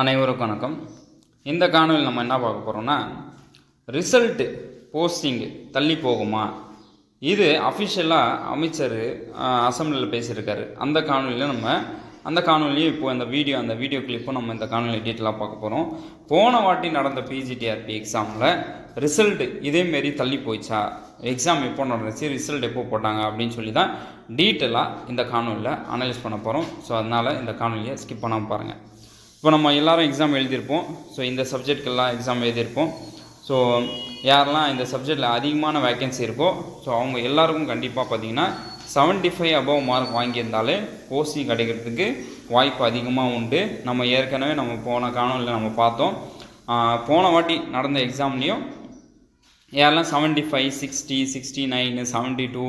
அனைவருக்கும் வணக்கம். இந்த காணொலியில் நம்ம என்ன பார்க்க போகிறோம்னா ரிசல்ட்டு போஸ்டிங்கு தள்ளி போகுமா? இது அஃபிஷியலாக அமைச்சர் அசம்பிளியில் பேசியிருக்காரு. அந்த காணொலியில் நம்ம அந்த காணொலியும் இப்போ இந்த வீடியோ அந்த வீடியோ கிளிப்பும் நம்ம இந்த காணொலி டீட்டெயிலாக பார்க்க போகிறோம் போன வாட்டி நடந்த பிஜிடிஆர்பி எக்ஸாமில் ரிசல்ட்டு இதேமாரி தள்ளி போயிச்சா எக்ஸாம் எப்போ நடந்துச்சு? ரிசல்ட் எப்போ போட்டாங்க? அப்படின்னு சொல்லி தான் டீட்டெயிலாக இந்த காணொலியில் அனலைஸ் பண்ண போகிறோம் ஸோ அதனால் இந்த காணொலியை ஸ்கிப் பண்ணாமல் பாருங்கள் இப்போ நம்ம எல்லாரும் எக்ஸாம் எழுதியிருப்போம். ஸோ இந்த சப்ஜெக்ட்கெல்லாம் எக்ஸாம் எழுதியிருப்போம். ஸோ யாரெல்லாம் இந்த சப்ஜெக்டில் அதிகமான வேக்கன்சி இருக்கோ ஸோ அவங்க எல்லாருக்கும் கண்டிப்பாக பார்த்தீங்கன்னா 75 ஃபைவ் அபவ் மார்க் வாங்கியிருந்தாலே போஸ்டிங் கிடைக்கிறதுக்கு வாய்ப்பு அதிகமாக உண்டு. நம்ம ஏற்கனவே நம்ம போன காணொலியில் நம்ம பார்த்தோம். போன வாட்டி நடந்த எக்ஸாம்லேயும் யாரெல்லாம் seventy five sixty sixty nine seventy two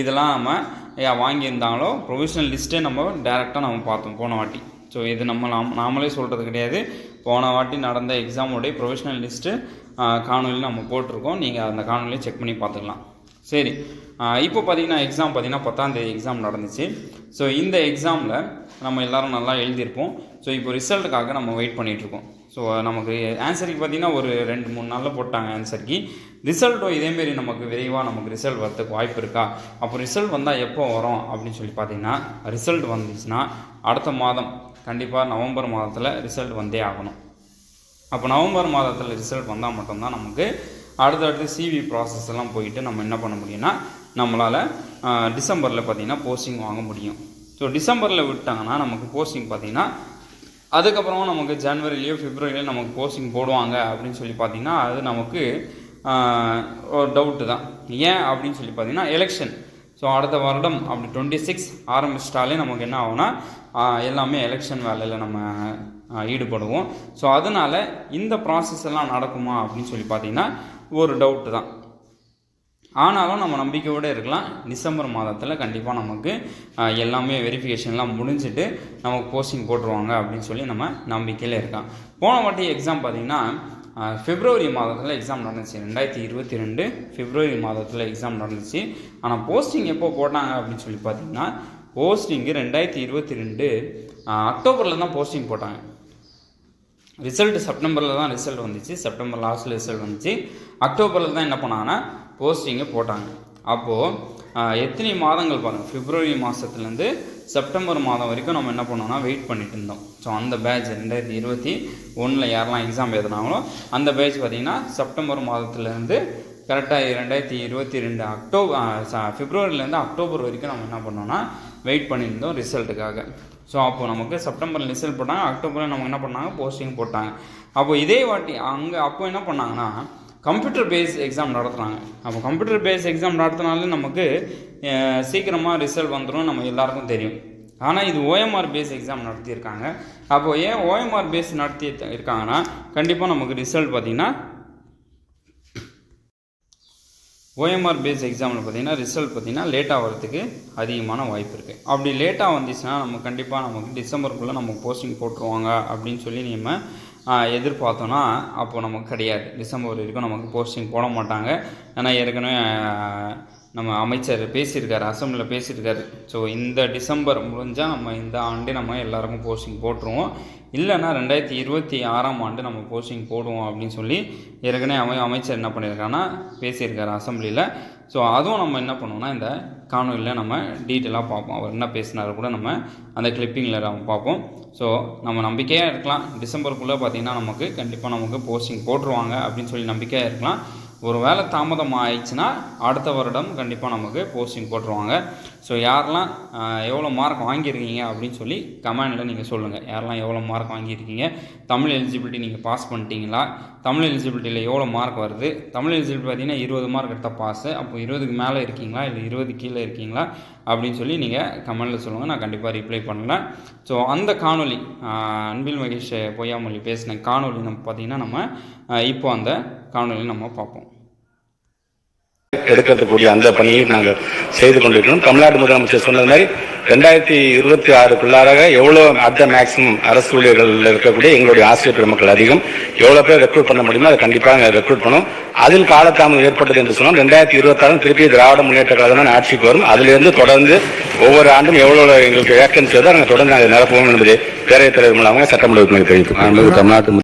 இதெல்லாம் நம்ம வாங்கியிருந்தாங்களோ ப்ரொவிஷனல் லிஸ்ட்டே நம்ம டேரெக்டாக நம்ம பார்த்தோம் போன வாட்டி. ஸோ இது நம்ம நாம் நாமளே சொல்கிறது கிடையாது. போன வாட்டி நடந்த எக்ஸாமோடைய ப்ரொஃபஷனல் லிஸ்ட்டு காணொலியில் நம்ம போட்டிருக்கோம். நீங்கள் அந்த காணொலியை செக் பண்ணி பார்த்துக்கலாம். சரி. இப்போ பார்த்தீங்கன்னா எக்ஸாம் பார்த்தீங்கன்னா பத்தாந்தேதி எக்ஸாம் நடந்துச்சு. ஸோ இந்த எக்ஸாமில் நம்ம எல்லோரும் நல்லா எழுதியிருப்போம். ஸோ இப்போ ரிசல்ட்டுக்காக நம்ம வெயிட் பண்ணிகிட்ருக்கோம் ஸோ நமக்கு ஆன்சருக்கு பார்த்தீங்கன்னா ஒரு ரெண்டு மூணு நாளில் போட்டாங்க ஆன்சருக்கு ரிசல்ட்டும் இதேமாரி நமக்கு விரைவாக நமக்கு ரிசல்ட் வரதுக்கு வாய்ப்பு இருக்கா? அப்போ ரிசல்ட் வந்தால் எப்போ வரும் அப்படின்னு சொல்லி பார்த்தீங்கன்னா ரிசல்ட் வந்துச்சுன்னா அடுத்த மாதம் கண்டிப்பாக நவம்பர் மாதத்தில் ரிசல்ட் வந்தே ஆகணும். அப்போ நவம்பர் மாதத்தில் ரிசல்ட் வந்தால் மட்டும்தான் நமக்கு அடுத்தடுத்து சிவி ப்ராசஸ் எல்லாம் போயிட்டு நம்ம என்ன பண்ண முடியும்னா நம்மளால் டிசம்பரில் பார்த்தீங்கன்னா போஸ்டிங் வாங்க முடியும். ஸோ டிசம்பரில் விட்டாங்கன்னா நமக்கு போஸ்டிங் பார்த்தீங்கன்னா அதுக்கப்புறமா நமக்கு ஜனவரிலேயோ பிப்ரவரியிலையோ நமக்கு போஸ்டிங் போடுவாங்க அப்படின்னு சொல்லி பார்த்தீங்கன்னா அது நமக்கு ஒரு டவுட்டு தான். ஏன் அப்படின்னு சொல்லி பார்த்தீங்கன்னா எலெக்ஷன் ஸோ அடுத்த வருடம் அப்படி டுவெண்ட்டி சிக்ஸ் ஆரம்பிச்சிட்டாலே நமக்கு என்ன ஆகும்னா எல்லாமே எலெக்ஷன் வேலையில் நம்ம ஈடுபடுவோம். ஸோ அதனால் இந்த ப்ராசஸ் எல்லாம் நடக்குமா அப்படின்னு சொல்லி பார்த்தீங்கன்னா ஒரு டவுட்டு தான். ஆனாலும் நம்ம நம்பிக்கையோடு இருக்கலாம். டிசம்பர் மாதத்தில் கண்டிப்பாக நமக்கு எல்லாமே வெரிஃபிகேஷன்லாம் முடிஞ்சுட்டு நமக்கு போஸ்டிங் போட்டுருவாங்க அப்படின்னு சொல்லி நம்ம நம்பிக்கையில் இருக்கான் போன வாட்டி எக்ஸாம் பார்த்தீங்கன்னா பிப்ரவரி மாதத்தில் எக்ஸாம் நடந்துச்சு. ரெண்டாயிரத்தி இருபத்தி ரெண்டு பிப்ரவரி மாதத்தில் எக்ஸாம் நடந்துச்சு. ஆனால் போஸ்டிங் எப்போ போட்டாங்க அப்படின்னு சொல்லி பார்த்தீங்கன்னா போஸ்டிங்கு ரெண்டாயிரத்தி இருபத்தி ரெண்டு அக்டோபரில் தான் போஸ்டிங் போட்டாங்க. ரிசல்ட் செப்டம்பரில் தான் ரிசல்ட் வந்துச்சு. செப்டம்பர் லாஸ்ட்டில் ரிசல்ட் வந்துச்சு. அக்டோபரில் தான் என்ன பண்ணாங்கன்னா போஸ்டிங்கை போட்டாங்க. அப்போது எத்தனை மாதங்கள் பாருங்கள் பிப்ரவரி மாதத்துலேருந்து செப்டம்பர் மாதம் வரைக்கும் நம்ம என்ன பண்ணோம்னா வெயிட் பண்ணிட்டு இருந்தோம். ஸோ அந்த பேட்ச் ரெண்டாயிரத்தி இருபத்தி ஒன்றில் யாரெல்லாம் எக்ஸாம் எழுதினாங்களோ அந்த பேட்ச் பார்த்திங்கன்னா செப்டம்பர் மாதத்துலேருந்து கரெக்டாக ரெண்டாயிரத்தி இருபத்தி ரெண்டு அக்டோபர் ஃபிப்ரவரிலேருந்து அக்டோபர் வரைக்கும் நம்ம என்ன பண்ணோம்னா வெயிட் பண்ணியிருந்தோம் ரிசல்ட்டுக்காக. ஸோ அப்போது நமக்கு செப்டம்பரில் ரிசல்ட் போட்டாங்க அக்டோபரில் நமக்கு என்ன பண்ணாங்க போஸ்டிங் போட்டாங்க. அப்போ இதே வாட்டி அங்கே அப்போ என்ன பண்ணாங்கன்னா கம்ப்யூட்டர் பேஸ் எக்ஸாம் நடத்துகிறாங்க அப்போ கம்ப்யூட்டர் பேஸ் எக்ஸாம் நடத்தினாலே நமக்கு சீக்கிரமாக ரிசல்ட் வந்துடும் நம்ம எல்லாருக்கும் தெரியும். ஆனால் இது ஓஎம்ஆர் பேஸ் எக்ஸாம் நடத்தியிருக்காங்க. அப்போது ஏன் ஓஎம்ஆர் பேஸ் நடத்தி இருக்காங்கன்னா கண்டிப்பாக நமக்கு ரிசல்ட் பார்த்திங்கன்னா ஓஎம்ஆர் பேஸ் எக்ஸாமில் பார்த்தீங்கன்னா ரிசல்ட் பார்த்தீங்கன்னா லேட்டாக வரதுக்கு அதிகமான வாய்ப்பு இருக்குது அப்படி லேட்டாக வந்துச்சுன்னா நம்ம கண்டிப்பாக நமக்கு டிசம்பருக்குள்ளே நமக்கு போஸ்டிங் போட்டுருவாங்க அப்படின்னு சொல்லி நம்ம எதிர்பார்த்தோன்னா அப்போ நமக்கு கிடையாது. டிசம்பர் வரைக்கும் நமக்கு போஸ்டிங் போட மாட்டாங்க. ஏன்னா ஏற்கனவே நம்ம அமைச்சர் பேசியிருக்காரு அசம்பிளியில் பேசியிருக்காரு. ஸோ இந்த டிசம்பர் முடிஞ்சால் நம்ம இந்த ஆண்டே நம்ம எல்லாருக்கும் போஸ்டிங் போட்டுருவோம். இல்லைன்னா ரெண்டாயிரத்தி இருபத்தி ஆறாம் ஆண்டு நம்ம போஸ்டிங் போடுவோம் அப்படின்னு சொல்லி ஏற்கனவே அமை அமைச்சர் என்ன பண்ணியிருக்காருன்னா பேசியிருக்காரு அசம்பிளியில் ஸோ அதுவும் நம்ம என்ன பண்ணுவோம்னா இந்த காணொலியில் நம்ம டீட்டெயிலாக பார்ப்போம். அவர் என்ன பேசினார் கூட நம்ம அந்த கிளிப்பிங்கில் நம்ம பார்ப்போம். ஸோ நம்ம நம்பிக்கையாக இருக்கலாம். டிசம்பருக்குள்ளே பார்த்தீங்கன்னா நமக்கு கண்டிப்பாக நமக்கு போஸ்டிங் போட்டுருவாங்க அப்படின்னு சொல்லி நம்பிக்கையாக இருக்கலாம். ஒரு வேளை தாமதம் ஆயிடுச்சுன்னா அடுத்த வருடம் கண்டிப்பாக நமக்கு போஸ்டிங் போட்டுருவாங்க. ஸோ யாரெல்லாம் எவ்வளோ மார்க் வாங்கியிருக்கீங்க அப்படின்னு சொல்லி கமெண்டில் நீங்கள் சொல்லுங்கள் யாரெல்லாம் எவ்வளோ மார்க் வாங்கியிருக்கீங்க? தமிழ் எலிஜிபிலிட்டி நீங்கள் பாஸ் பண்ணிட்டீங்களா? தமிழ் எலிஜிபிலிட்டியில் எவ்வளோ மார்க் வருது? தமிழ் எலிஜிபிலிட்டி பார்த்தீங்கன்னா இருபது மார்க் எடுத்தால் பாஸு அப்போ இருபதுக்கு மேலே இருக்கீங்களா? இல்லை இருபது கீழே இருக்கீங்களா? அப்படின்னு சொல்லி நீங்கள் கமெண்டில் சொல்லுங்கள் நான் கண்டிப்பாக ரிப்ளை பண்ணலாம் ஸோ அந்த காணொலி அன்பில் மகேஷ் பொய்யாமொழி பேசின காணொலி நம்ம பார்த்தீங்கன்னா நம்ம இப்போ அந்த காணொலி நம்ம பார்ப்போம். எடுக்கிறதுக்கூடிய அந்த பணியை நாங்கள் செய்து கொண்டிருக்கிறோம். தமிழ்நாடு முதலமைச்சர் சொன்னது மாதிரி ரெண்டாயிரத்தி இருபத்தி ஆறுக்குள்ளாராக எவ்வளவு அட் த மேக்சிமம் அரசு ஊழியர்கள் இருக்கக்கூடிய எங்களுடைய ஆசிரியர் பெருமக்கள் அதிகம். எவ்வளவு பேர் ரெக்ரூட் பண்ண முடியுமோ அதை கண்டிப்பாக ரெக்ரூட் பண்ணும் அதில் காலதாமதம் ஏற்பட்டது என்று சொன்னால் ரெண்டாயிரத்தி இருபத்தாறு திருப்பி திராவிட முன்னேற்ற கழகம் தான் ஆட்சிக்கு வரும். அதிலிருந்து தொடர்ந்து ஒவ்வொரு ஆண்டும் எவ்வளவு எங்களுக்கு வேக்கன்சி வருதோ நாங்கள் தொடர்ந்து நாங்கள் நிரப்புவோம் என்பதை பேரவைத் தலைவர் மூலமாக சட்டமன்ற உறுப்பினர் கொள்கிறேன். தமிழ்நாட்டு